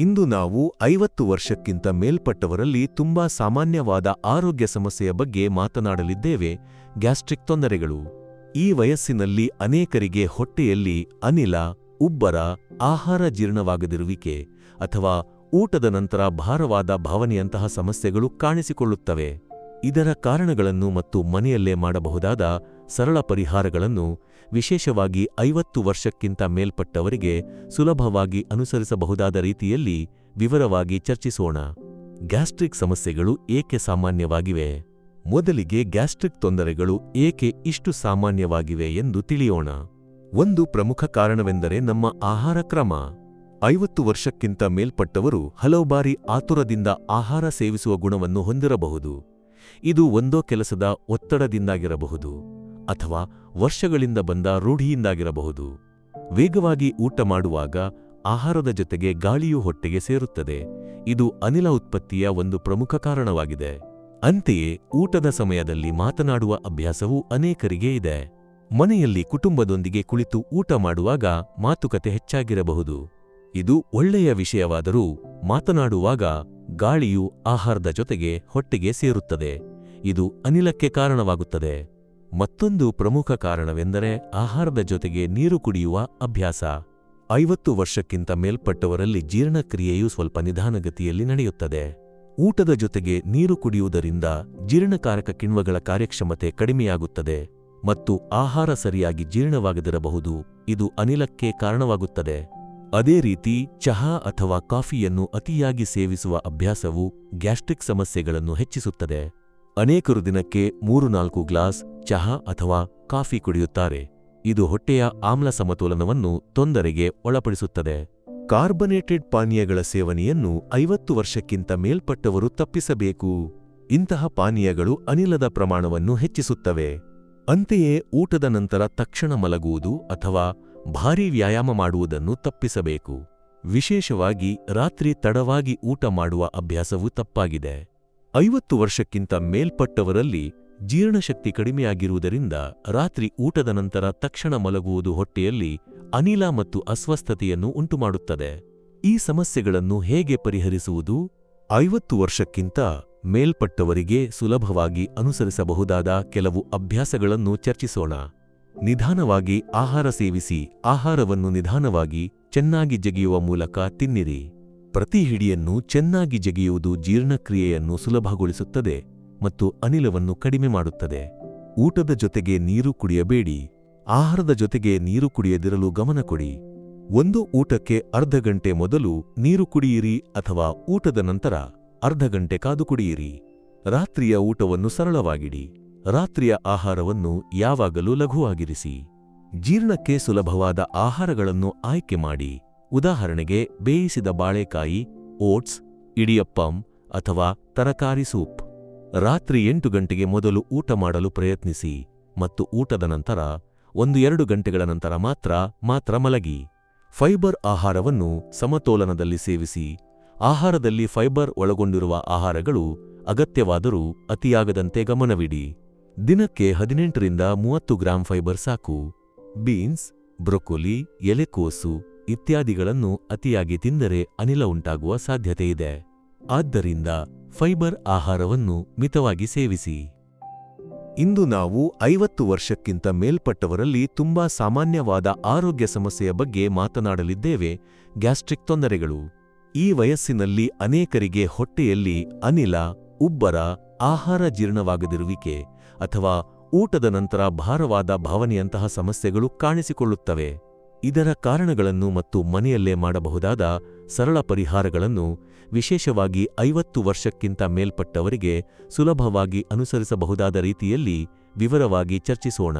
ಇಂದು ನಾವು ಐವತ್ತು ವರ್ಷಕ್ಕಿಂತ ಮೇಲ್ಪಟ್ಟವರಲ್ಲಿ ತುಂಬಾ ಸಾಮಾನ್ಯವಾದ ಆರೋಗ್ಯ ಸಮಸ್ಯೆಯ ಬಗ್ಗೆ ಮಾತನಾಡಲಿದ್ದೇವೆ, ಗ್ಯಾಸ್ಟ್ರಿಕ್ ತೊಂದರೆಗಳು. ಈ ವಯಸ್ಸಿನಲ್ಲಿ ಅನೇಕರಿಗೆ ಹೊಟ್ಟೆಯಲ್ಲಿ ಅನಿಲ, ಉಬ್ಬರ, ಆಹಾರ ಜೀರ್ಣವಾಗದಿರುವಿಕೆ ಅಥವಾ ಊಟದ ನಂತರ ಭಾರವಾದ ಭಾವನೆಯಂತಹ ಸಮಸ್ಯೆಗಳು ಕಾಣಿಸಿಕೊಳ್ಳುತ್ತವೆ. ಇದರ ಕಾರಣಗಳನ್ನು ಮತ್ತು ಮನೆಯಲ್ಲೇ ಮಾಡಬಹುದಾದ ಸರಳ ಪರಿಹಾರಗಳನ್ನು ವಿಶೇಷವಾಗಿ ಐವತ್ತು ವರ್ಷಕ್ಕಿಂತ ಮೇಲ್ಪಟ್ಟವರಿಗೆ ಸುಲಭವಾಗಿ ಅನುಸರಿಸಬಹುದಾದ ರೀತಿಯಲ್ಲಿ ವಿವರವಾಗಿ ಚರ್ಚಿಸೋಣ. ಗ್ಯಾಸ್ಟ್ರಿಕ್ ಸಮಸ್ಯೆಗಳು ಏಕೆ ಸಾಮಾನ್ಯವಾಗಿವೆ? ಮೊದಲಿಗೆ ಗ್ಯಾಸ್ಟ್ರಿಕ್ ತೊಂದರೆಗಳು ಏಕೆ ಇಷ್ಟು ಸಾಮಾನ್ಯವಾಗಿವೆ ಎಂದು ತಿಳಿಯೋಣ. ಒಂದು ಪ್ರಮುಖ ಕಾರಣವೆಂದರೆ ನಮ್ಮ ಆಹಾರ ಕ್ರಮ. ಐವತ್ತು ವರ್ಷಕ್ಕಿಂತ ಮೇಲ್ಪಟ್ಟವರು ಹಲವು ಬಾರಿ ಆತುರದಿಂದ ಆಹಾರ ಸೇವಿಸುವ ಗುಣವನ್ನು ಹೊಂದಿರಬಹುದು. ಇದು ಒಂದೋ ಕೆಲಸದ ಒತ್ತಡದಿಂದಾಗಿರಬಹುದು ಅಥವಾ ವರ್ಷಗಳಿಂದ ಬಂದ ರೂಢಿಯಿಂದಾಗಿರಬಹುದು. ವೇಗವಾಗಿ ಊಟ ಮಾಡುವಾಗ ಆಹಾರದ ಜೊತೆಗೆ ಗಾಳಿಯು ಹೊಟ್ಟೆಗೆ ಸೇರುತ್ತದೆ. ಇದು ಅನಿಲ ಉತ್ಪತ್ತಿಯ ಒಂದು ಪ್ರಮುಖ ಕಾರಣವಾಗಿದೆ. ಅಂತೆಯೇ ಊಟದ ಸಮಯದಲ್ಲಿ ಮಾತನಾಡುವ ಅಭ್ಯಾಸವೂ ಅನೇಕರಿಗೆ ಇದೆ. ಮನೆಯಲ್ಲಿ ಕುಟುಂಬದೊಂದಿಗೆ ಕುಳಿತು ಊಟ ಮಾಡುವಾಗ ಮಾತುಕತೆ ಹೆಚ್ಚಾಗಿರಬಹುದು. ಇದು ಒಳ್ಳೆಯ ವಿಷಯವಾದರೂ ಮಾತನಾಡುವಾಗ ಗಾಳಿಯು ಆಹಾರದ ಜೊತೆಗೆ ಹೊಟ್ಟೆಗೆ ಸೇರುತ್ತದೆ. ಇದು ಅನಿಲಕ್ಕೆ ಕಾರಣವಾಗುತ್ತದೆ. ಮತ್ತೊಂದು ಪ್ರಮುಖ ಕಾರಣವೆಂದರೆ ಆಹಾರದ ಜೊತೆಗೆ ನೀರು ಕುಡಿಯುವ ಅಭ್ಯಾಸ. ಐವತ್ತು ವರ್ಷಕ್ಕಿಂತ ಮೇಲ್ಪಟ್ಟವರಲ್ಲಿ ಜೀರ್ಣಕ್ರಿಯೆಯು ಸ್ವಲ್ಪ ನಿಧಾನಗತಿಯಲ್ಲಿ ನಡೆಯುತ್ತದೆ. ಊಟದ ಜೊತೆಗೆ ನೀರು ಕುಡಿಯುವುದರಿಂದ ಜೀರ್ಣಕಾರಕ ಕಿಣ್ವಗಳ ಕಾರ್ಯಕ್ಷಮತೆ ಕಡಿಮೆಯಾಗುತ್ತದೆ ಮತ್ತು ಆಹಾರ ಸರಿಯಾಗಿ ಜೀರ್ಣವಾಗದಿರಬಹುದು ಇದು ಅನಿಲಕ್ಕೆ ಕಾರಣವಾಗುತ್ತದೆ. ಅದೇ ರೀತಿ ಚಹಾ ಅಥವಾ ಕಾಫಿಯನ್ನು ಅತಿಯಾಗಿ ಸೇವಿಸುವ ಅಭ್ಯಾಸವು ಗ್ಯಾಸ್ಟ್ರಿಕ್ ಸಮಸ್ಯೆಗಳನ್ನು ಹೆಚ್ಚಿಸುತ್ತದೆ. ಅನೇಕರು ದಿನಕ್ಕೆ ಮೂರು ನಾಲ್ಕು ಗ್ಲಾಸ್ ಚಹಾ ಅಥವಾ ಕಾಫಿ ಕುಡಿಯುತ್ತಾರೆ. ಇದು ಹೊಟ್ಟೆಯ ಆಮ್ಲ ಸಮತೋಲನವನ್ನು ತೊಂದರೆಗೆ ಒಳಪಡಿಸುತ್ತದೆ. ಕಾರ್ಬನೇಟೆಡ್ ಪಾನೀಯಗಳ ಸೇವನೆಯನ್ನು ಐವತ್ತು ವರ್ಷಕ್ಕಿಂತ ಮೇಲ್ಪಟ್ಟವರು ತಪ್ಪಿಸಬೇಕು. ಇಂತಹ ಪಾನೀಯಗಳು ಅನಿಲದ ಪ್ರಮಾಣವನ್ನು ಹೆಚ್ಚಿಸುತ್ತವೆ. ಅಂತೆಯೇ ಊಟದ ನಂತರ ತಕ್ಷಣ ಮಲಗುವುದು ಅಥವಾ ಭಾರೀ ವ್ಯಾಯಾಮ ಮಾಡುವುದನ್ನು ತಪ್ಪಿಸಬೇಕು. ವಿಶೇಷವಾಗಿ ರಾತ್ರಿ ತಡವಾಗಿ ಊಟ ಮಾಡುವ ಅಭ್ಯಾಸವು ತಪ್ಪಾಗಿದೆ. ಐವತ್ತು ವರ್ಷಕ್ಕಿಂತ ಮೇಲ್ಪಟ್ಟವರಲ್ಲಿ ಜೀರ್ಣಶಕ್ತಿ ಕಡಿಮೆಯಾಗಿರುವುದರಿಂದ ರಾತ್ರಿ ಊಟದ ನಂತರ ತಕ್ಷಣ ಮಲಗುವುದು ಹೊಟ್ಟೆಯಲ್ಲಿ ಅನಿಲ ಮತ್ತು ಅಸ್ವಸ್ಥತೆಯನ್ನು ಉಂಟುಮಾಡುತ್ತದೆ. ಈ ಸಮಸ್ಯೆಗಳನ್ನು ಹೇಗೆ ಪರಿಹರಿಸುವುದು? ಐವತ್ತು ವರ್ಷಕ್ಕಿಂತ ಮೇಲ್ಪಟ್ಟವರಿಗೆ ಸುಲಭವಾಗಿ ಅನುಸರಿಸಬಹುದಾದ ಕೆಲವು ಅಭ್ಯಾಸಗಳನ್ನು ಚರ್ಚಿಸೋಣ. ನಿಧಾನವಾಗಿ ಆಹಾರ ಸೇವಿಸಿ, ಆಹಾರವನ್ನು ನಿಧಾನವಾಗಿ ಚೆನ್ನಾಗಿ ಜಗಿಯುವ ಮೂಲಕ ತಿನ್ನಿರಿ. ಪ್ರತಿ ಹಿಡಿಯನ್ನು ಚೆನ್ನಾಗಿ ಜಗಿಯುವುದು ಜೀರ್ಣಕ್ರಿಯೆಯನ್ನು ಸುಲಭಗೊಳಿಸುತ್ತದೆ ಮತ್ತು ಅನಿಲವನ್ನು ಕಡಿಮೆ ಮಾಡುತ್ತದೆ. ಊಟದ ಜೊತೆಗೆ ನೀರು ಕುಡಿಯಬೇಡಿ. ಆಹಾರದ ಜೊತೆಗೆ ನೀರು ಕುಡಿಯದಿರಲು ಗಮನ ಕೊಡಿ ಒಂದು ಊಟಕ್ಕೆ ಅರ್ಧ ಗಂಟೆ ಮೊದಲು ನೀರು ಕುಡಿಯಿರಿ ಅಥವಾ ಊಟದ ನಂತರ ಅರ್ಧ ಗಂಟೆ ಕಾದು ಕುಡಿಯಿರಿ. ರಾತ್ರಿಯ ಊಟವನ್ನು ಸರಳವಾಗಿಡಿ. ರಾತ್ರಿಯ ಆಹಾರವನ್ನು ಯಾವಾಗಲೂ ಲಘುವಾಗಿರಿಸಿ, ಜೀರ್ಣಕ್ಕೆ ಸುಲಭವಾದ ಆಹಾರಗಳನ್ನು ಆಯ್ಕೆ ಮಾಡಿ, ಉದಾಹರಣೆಗೆ ಬೇಯಿಸಿದ ಬಾಳೆಕಾಯಿ, ಓಟ್ಸ್, ಇಡಿಯಪ್ಪಂ ಅಥವಾ ತರಕಾರಿ ಸೂಪ್. ರಾತ್ರಿ ಎಂಟು ಗಂಟೆಗೆ ಮೊದಲು ಊಟ ಮಾಡಲು ಪ್ರಯತ್ನಿಸಿ ಮತ್ತು ಊಟದ ನಂತರ ಒಂದು ಎರಡು ಗಂಟೆಗಳ ನಂತರ ಮಾತ್ರ ಮಾತ್ರ ಮಲಗಿ. ಫೈಬರ್ ಆಹಾರವನ್ನು ಸಮತೋಲನದಲ್ಲಿ ಸೇವಿಸಿ, ಆಹಾರದಲ್ಲಿ ಫೈಬರ್ ಒಳಗೊಂಡಿರುವ ಆಹಾರಗಳು ಅಗತ್ಯವಾದರೂ ಅತಿಯಾಗದಂತೆ ಗಮನವಿಡಿ. ದಿನಕ್ಕೆ ಹದಿನೆಂಟರಿಂದ ಮೂವತ್ತು ಗ್ರಾಂ ಫೈಬರ್ ಸಾಕು. ಬೀನ್ಸ್, ಬ್ರೊಕೊಲಿ ಎಲೆಕೋಸು ಇತ್ಯಾದಿಗಳನ್ನು ಅತಿಯಾಗಿ ತಿಂದರೆ ಅನಿಲ ಉಂಟಾಗುವ ಸಾಧ್ಯತೆಯಿದೆ ಆದ್ದರಿಂದ ಫೈಬರ್ ಆಹಾರವನ್ನು ಮಿತವಾಗಿ ಸೇವಿಸಿ. ಇಂದು ನಾವು ಐವತ್ತು ವರ್ಷಕ್ಕಿಂತ ಮೇಲ್ಪಟ್ಟವರಲ್ಲಿ ತುಂಬಾ ಸಾಮಾನ್ಯವಾದ ಆರೋಗ್ಯ ಸಮಸ್ಯೆಯ ಬಗ್ಗೆ ಮಾತನಾಡಲಿದ್ದೇವೆ. ಗ್ಯಾಸ್ಟ್ರಿಕ್ ತೊಂದರೆಗಳು. ಈ ವಯಸ್ಸಿನಲ್ಲಿ ಅನೇಕರಿಗೆ ಹೊಟ್ಟೆಯಲ್ಲಿ ಅನಿಲ, ಉಬ್ಬರ, ಆಹಾರ ಜೀರ್ಣವಾಗದಿರುವಿಕೆ ಅಥವಾ ಊಟದ ನಂತರ ಭಾರವಾದ ಭಾವನೆಯಂತಹ ಸಮಸ್ಯೆಗಳು ಕಾಣಿಸಿಕೊಳ್ಳುತ್ತವೆ. ಇದರ ಕಾರಣಗಳನ್ನು ಮತ್ತು ಮನೆಯಲ್ಲೇ ಮಾಡಬಹುದಾದ ಸರಳ ಪರಿಹಾರಗಳನ್ನು ವಿಶೇಷವಾಗಿ ಐವತ್ತು ವರ್ಷಕ್ಕಿಂತ ಮೇಲ್ಪಟ್ಟವರಿಗೆ ಸುಲಭವಾಗಿ ಅನುಸರಿಸಬಹುದಾದ ರೀತಿಯಲ್ಲಿ ವಿವರವಾಗಿ ಚರ್ಚಿಸೋಣ.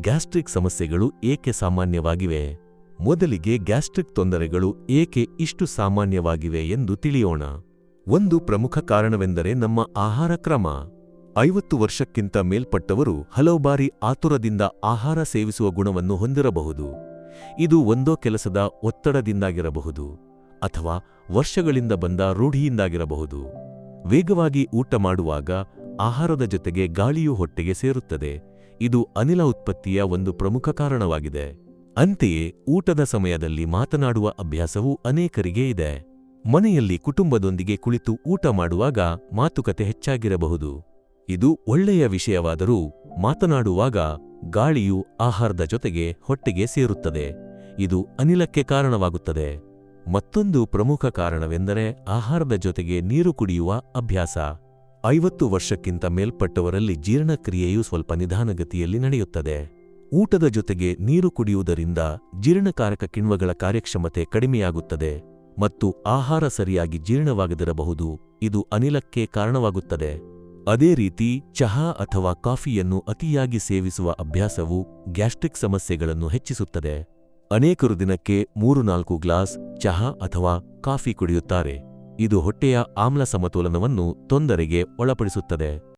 ಗ್ಯಾಸ್ಟ್ರಿಕ್ ಸಮಸ್ಯೆಗಳು ಏಕೆ ಸಾಮಾನ್ಯವಾಗಿವೆ? ಮೊದಲಿಗೆ ಗ್ಯಾಸ್ಟ್ರಿಕ್ ತೊಂದರೆಗಳು ಏಕೆ ಇಷ್ಟು ಸಾಮಾನ್ಯವಾಗಿವೆ ಎಂದು ತಿಳಿಯೋಣ. ಒಂದು ಪ್ರಮುಖ ಕಾರಣವೆಂದರೆ ನಮ್ಮ ಆಹಾರ ಕ್ರಮ. ಐವತ್ತು ವರ್ಷಕ್ಕಿಂತ ಮೇಲ್ಪಟ್ಟವರು ಹಲವು ಬಾರಿ ಆತುರದಿಂದ ಆಹಾರ ಸೇವಿಸುವ ಗುಣವನ್ನು ಹೊಂದಿರಬಹುದು. ಇದು ಒಂದೋ ಕೆಲಸದ ಒತ್ತಡದಿಂದಾಗಿರಬಹುದು ಅಥವಾ ವರ್ಷಗಳಿಂದ ಬಂದ ರೂಢಿಯಿಂದಾಗಿರಬಹುದು. ವೇಗವಾಗಿ ಊಟ ಮಾಡುವಾಗ ಆಹಾರದ ಜೊತೆಗೆ ಗಾಳಿಯು ಹೊಟ್ಟೆಗೆ ಸೇರುತ್ತದೆ. ಇದು ಅನಿಲ ಉತ್ಪತ್ತಿಯ ಒಂದು ಪ್ರಮುಖ ಕಾರಣವಾಗಿದೆ. ಅಂತೆಯೇ ಊಟದ ಸಮಯದಲ್ಲಿ ಮಾತನಾಡುವ ಅಭ್ಯಾಸವು ಅನೇಕರಿಗೆ ಇದೆ. ಮನೆಯಲ್ಲಿ ಕುಟುಂಬದೊಂದಿಗೆ ಕುಳಿತು ಊಟ ಮಾಡುವಾಗ ಮಾತುಕತೆ ಹೆಚ್ಚಾಗಿರಬಹುದು. ಇದು ಒಳ್ಳೆಯ ವಿಷಯವಾದರೂ ಮಾತನಾಡುವಾಗ ಗಾಳಿಯು ಆಹಾರದ ಜೊತೆಗೆ ಹೊಟ್ಟೆಗೆ ಸೇರುತ್ತದೆ. ಇದು ಅನಿಲಕ್ಕೆ ಕಾರಣವಾಗುತ್ತದೆ. ಮತ್ತೊಂದು ಪ್ರಮುಖ ಕಾರಣವೆಂದರೆ ಆಹಾರದ ಜೊತೆಗೆ ನೀರು ಕುಡಿಯುವ ಅಭ್ಯಾಸ. ಐವತ್ತು ವರ್ಷಕ್ಕಿಂತ ಮೇಲ್ಪಟ್ಟವರಲ್ಲಿ ಜೀರ್ಣಕ್ರಿಯೆಯು ಸ್ವಲ್ಪ ನಿಧಾನಗತಿಯಲ್ಲಿ ನಡೆಯುತ್ತದೆ. ಊಟದ ಜೊತೆಗೆ ನೀರು ಕುಡಿಯುವುದರಿಂದ ಜೀರ್ಣಕಾರಕ ಕಿಣ್ವಗಳ ಕಾರ್ಯಕ್ಷಮತೆ ಕಡಿಮೆಯಾಗುತ್ತದೆ ಮತ್ತು ಆಹಾರ ಸರಿಯಾಗಿ ಜೀರ್ಣವಾಗದಿರಬಹುದು ಇದು ಅನಿಲಕ್ಕೆ ಕಾರಣವಾಗುತ್ತದೆ. ಅದೇ ರೀತಿ ಚಹಾ ಅಥವಾ ಕಾಫಿಯನ್ನು ಅತಿಯಾಗಿ ಸೇವಿಸುವ ಅಭ್ಯಾಸವು ಗ್ಯಾಸ್ಟ್ರಿಕ್ ಸಮಸ್ಯೆಗಳನ್ನು ಹೆಚ್ಚಿಸುತ್ತದೆ. ಅನೇಕರು ದಿನಕ್ಕೆ ಮೂರು ನಾಲ್ಕು ಗ್ಲಾಸ್ ಚಹಾ ಅಥವಾ ಕಾಫಿ ಕುಡಿಯುತ್ತಾರೆ. ಇದು ಹೊಟ್ಟೆಯ ಆಮ್ಲ ಸಮತೋಲನವನ್ನು ತೊಂದರೆಗೆ ಒಳಪಡಿಸುತ್ತದೆ.